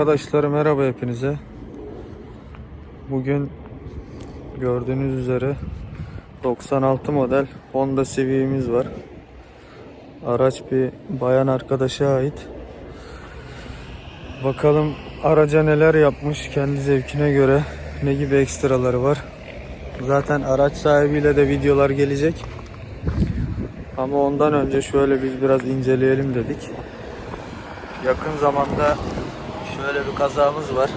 Arkadaşlar merhaba hepinize. Bugün gördüğünüz üzere 96 model Honda Civic'imiz var. Araç bir bayan arkadaşa ait. Bakalım araca neler yapmış kendi zevkine göre ne gibi ekstraları var. Zaten araç sahibiyle de videolar gelecek. Ama ondan önce şöyle biz biraz inceleyelim dedik. Yakın zamanda kazamız var.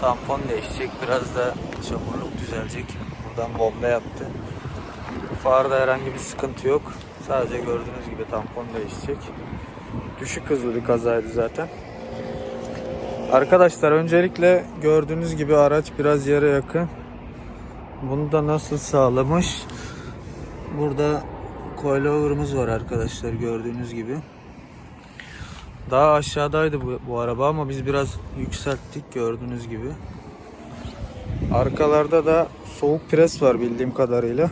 Tampon değişecek. Biraz da çamurluk düzelecek. Buradan bomba yaptı. Farda herhangi bir sıkıntı yok. Sadece gördüğünüz gibi tampon değişecek. Düşük hızlı bir kazaydı zaten. Arkadaşlar öncelikle gördüğünüz gibi araç biraz yere yakın. Bunu da nasıl sağlamış? Burada coilover'ımız var arkadaşlar gördüğünüz gibi. Daha aşağıdaydı bu, bu araba ama biz biraz yükselttik gördüğünüz gibi. Arkalarda da soğuk pres var bildiğim kadarıyla.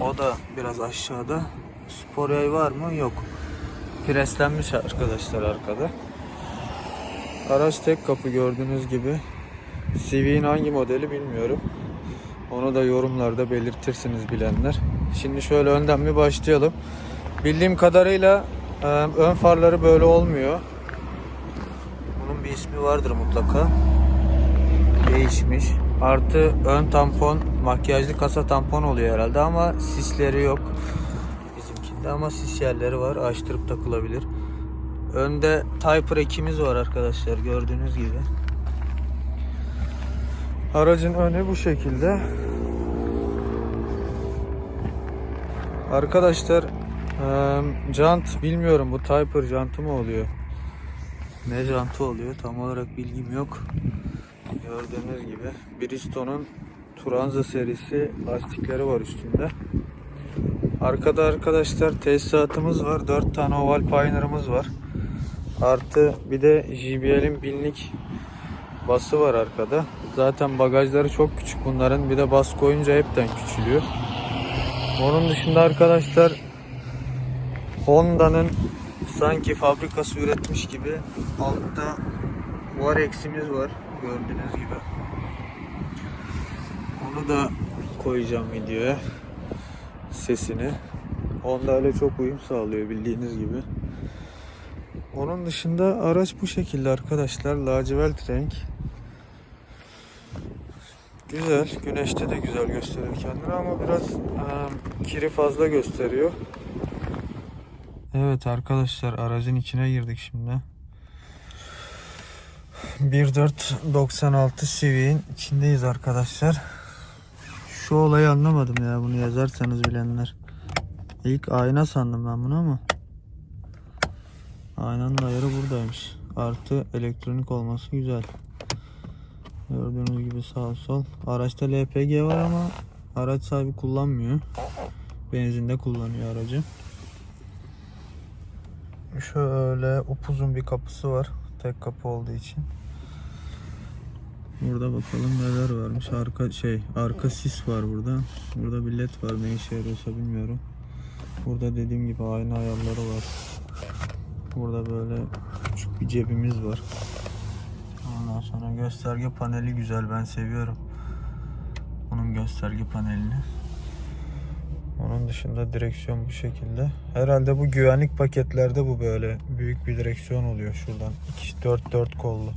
O da biraz aşağıda. Spor yay var mı? Yok. Preslenmiş arkadaşlar arkada. Araç tek kapı gördüğünüz gibi. Civic'in hangi modeli bilmiyorum. Onu da yorumlarda belirtirsiniz bilenler. Şimdi şöyle önden bir başlayalım. Bildiğim kadarıyla ön farları böyle olmuyor. Bunun bir ismi vardır mutlaka. Değişmiş. Artı ön tampon, makyajlı kasa tampon oluyor herhalde ama sisleri yok. Bizimkinde ama sis yerleri var. Açtırıp takılabilir. Önde Typer ekimiz var arkadaşlar gördüğünüz gibi. Aracın önü bu şekilde. Arkadaşlar jant bilmiyorum bu Typer jantı mı oluyor? Ne jantı oluyor tam olarak bilgim yok. Gördüğünüz gibi Bristol'un Turanza serisi lastikleri var üstünde. Arkada arkadaşlar tesisatımız var. 4 tane oval pioneer'ımız var. Artı bir de JBL'in binlik bası var arkada. Zaten bagajları çok küçük bunların. Bir de bas koyunca hepten küçülüyor. Onun dışında arkadaşlar Honda'nın sanki fabrikası üretmiş gibi altta var eksimiz var gördüğünüz gibi. Onu da koyacağım videoya sesini. Honda ile çok uyum sağlıyor bildiğiniz gibi. Onun dışında araç bu şekilde arkadaşlar. Lacivert renk. Güzel. Güneşte de güzel gösteriyor kendini ama biraz e, kiri fazla gösteriyor. Evet arkadaşlar aracın içine girdik şimdi. 1496 Civic'in içindeyiz arkadaşlar. Şu olayı anlamadım ya bunu yazarsanız bilenler. İlk ayna sandım ben bunu ama. Aynanın ayarı buradaymış. Artı elektronik olması güzel. Gördüğünüz gibi sağ sol. Araçta LPG var ama araç sahibi kullanmıyor. Benzinde kullanıyor aracı. Şöyle upuzun bir kapısı var. Tek kapı olduğu için. Burada bakalım neler varmış. Arka şey, arka sis var burada. Burada bir led var. Ne işe yarıyorsa bilmiyorum. Burada dediğim gibi ayna ayarları var. Burada böyle küçük bir cebimiz var. Ondan sonra gösterge paneli güzel. Ben seviyorum. Bunun gösterge panelini. Onun dışında direksiyon bu şekilde. Herhalde bu güvenlik paketlerde bu böyle büyük bir direksiyon oluyor şuradan. 2 4 4 kollu.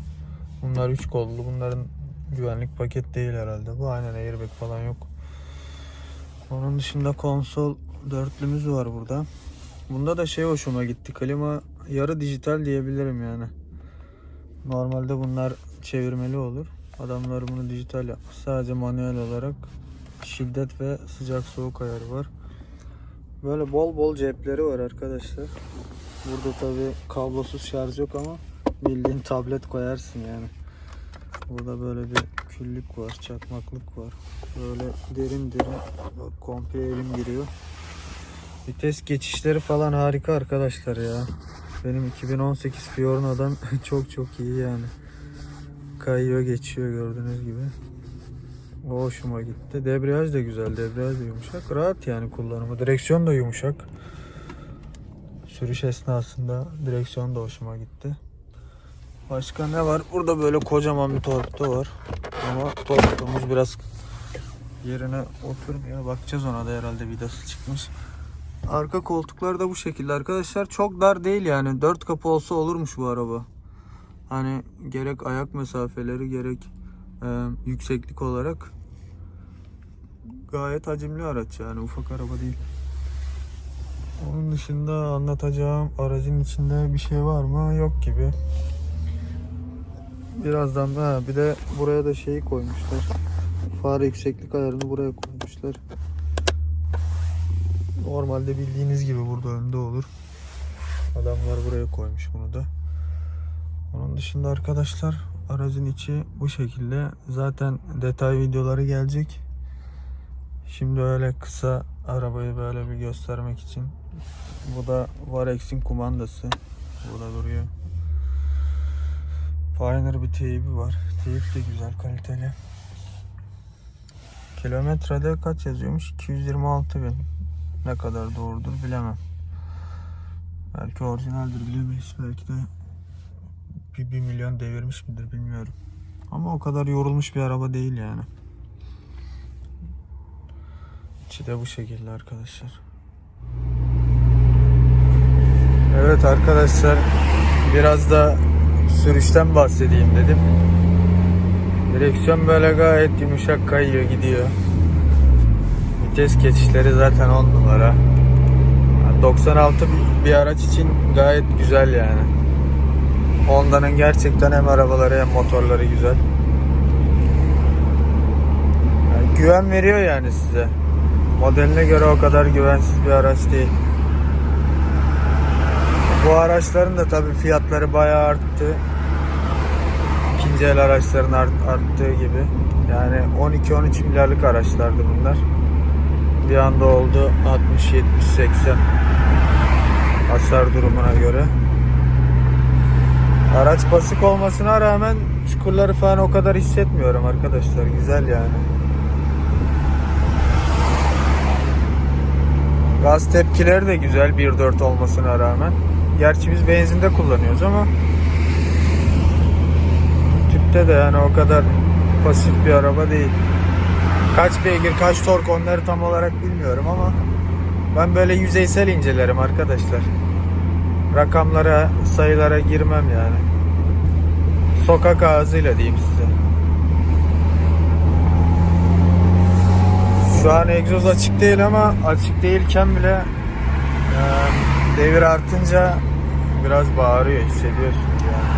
Bunlar 3 kollu. Bunların güvenlik paket değil herhalde. Bu aynen airbag falan yok. Onun dışında konsol dörtlümüz var burada. Bunda da şey hoşuma gitti. Klima yarı dijital diyebilirim yani. Normalde bunlar çevirmeli olur. Adamlar bunu dijital yapmış. Sadece manuel olarak şiddet ve sıcak soğuk ayarı var. Böyle bol bol cepleri var arkadaşlar. Burada tabi kablosuz şarj yok ama bildiğin tablet koyarsın yani. Burada böyle bir küllük var, çakmaklık var. Böyle derin derin bak komple elim giriyor. Vites geçişleri falan harika arkadaşlar ya. Benim 2018 Fiorino'dan çok çok iyi yani. Kayıyor geçiyor gördüğünüz gibi. O hoşuma gitti. Debriyaj da güzel. Debriyaj da yumuşak. Rahat yani kullanımı. Direksiyon da yumuşak. Sürüş esnasında direksiyon da hoşuma gitti. Başka ne var? Burada böyle kocaman bir torpido var. Ama torpidomuz biraz yerine oturmuyor. Bakacağız ona da herhalde vidası çıkmış. Arka koltuklar da bu şekilde arkadaşlar. Çok dar değil yani. Dört kapı olsa olurmuş bu araba. Hani gerek ayak mesafeleri gerek e, yükseklik olarak gayet hacimli araç yani ufak araba değil. Onun dışında anlatacağım aracın içinde bir şey var mı? Yok gibi. Birazdan da bir de buraya da şeyi koymuşlar. Fare yükseklik ayarını buraya koymuşlar. Normalde bildiğiniz gibi burada önde olur. Adamlar buraya koymuş bunu da. Onun dışında arkadaşlar aracın içi bu şekilde. Zaten detay videoları gelecek. Şimdi öyle kısa arabayı böyle bir göstermek için. Bu da Varex'in kumandası. Burada duruyor. Pioneer bir teybi var. Teyip de güzel kaliteli. Kilometrede kaç yazıyormuş? 226 bin. Ne kadar doğrudur bilemem. Belki orijinaldir bilemeyiz. Belki de bir, bir milyon devirmiş midir bilmiyorum. Ama o kadar yorulmuş bir araba değil yani. İçi de bu şekilde arkadaşlar. Evet arkadaşlar biraz da sürüşten bahsedeyim dedim. Direksiyon böyle gayet yumuşak kayıyor gidiyor. Vites geçişleri zaten 10 numara. Yani 96 bir araç için gayet güzel yani. Honda'nın gerçekten hem arabaları hem motorları güzel. Yani güven veriyor yani size. Modeline göre o kadar güvensiz bir araç değil. Bu araçların da tabii fiyatları bayağı arttı. İkinci el araçların art- arttığı gibi. Yani 12-13 milyarlık araçlardı bunlar. Bir anda oldu 60-70-80 hasar durumuna göre. Araç basık olmasına rağmen çukurları falan o kadar hissetmiyorum arkadaşlar. Güzel yani. Gaz tepkileri de güzel 1.4 olmasına rağmen. Gerçi biz benzinde kullanıyoruz ama tüpte de yani o kadar pasif bir araba değil. Kaç beygir, kaç tork onları tam olarak bilmiyorum ama ben böyle yüzeysel incelerim arkadaşlar. Rakamlara, sayılara girmem yani. Sokak ağzıyla diyeyim size. Şu an egzoz açık değil ama açık değilken bile e, devir artınca biraz bağırıyor hissediyorsunuz yani.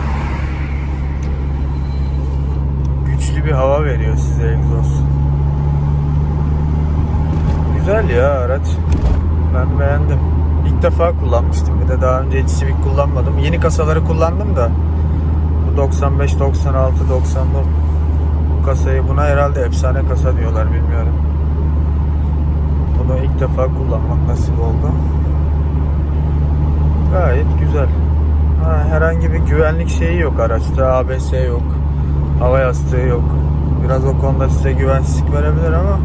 Güçlü bir hava veriyor size egzoz. Güzel ya araç. Ben beğendim. İlk defa kullanmıştım. Bir de daha önce hiç Civic kullanmadım. Yeni kasaları kullandım da. Bu 95, 96, 94 bu kasayı buna herhalde efsane kasa diyorlar bilmiyorum. Bunu ilk defa kullanmak nasip oldu. Gayet güzel. Ha, herhangi bir güvenlik şeyi yok araçta. ABS yok. Hava yastığı yok. Biraz o konuda size güvensizlik verebilir ama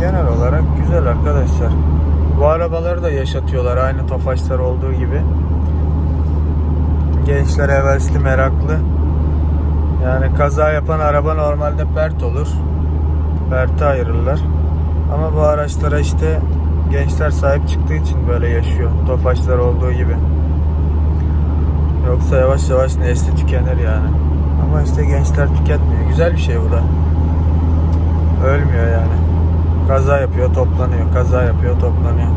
genel olarak güzel arkadaşlar. Bu arabaları da yaşatıyorlar aynı Tofaşlar olduğu gibi. Gençler hevesli, meraklı. Yani kaza yapan araba normalde pert olur. Perte ayırırlar. Ama bu araçlara işte gençler sahip çıktığı için böyle yaşıyor. Tofaşlar olduğu gibi. Yoksa yavaş yavaş nesli tükenir yani. Ama işte gençler tüketmiyor. Güzel bir şey bu da. Ölmüyor yani. Kaza yapıyor, toplanıyor. Kaza yapıyor, toplanıyor.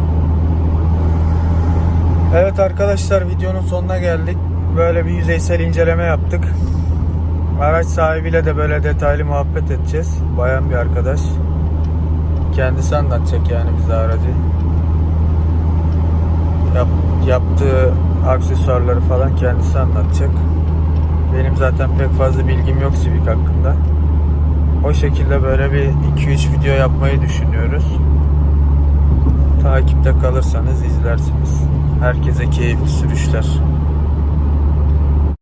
Evet arkadaşlar videonun sonuna geldik. Böyle bir yüzeysel inceleme yaptık. Araç sahibiyle de böyle detaylı muhabbet edeceğiz. Bayan bir arkadaş. Kendisi anlatacak yani bize aracı. Yap, yaptığı aksesuarları falan kendisi anlatacak. Benim zaten pek fazla bilgim yok Civic hakkında. O şekilde böyle bir 2-3 video yapmayı düşünüyoruz. Takipte kalırsanız izlersiniz. Herkese keyifli sürüşler.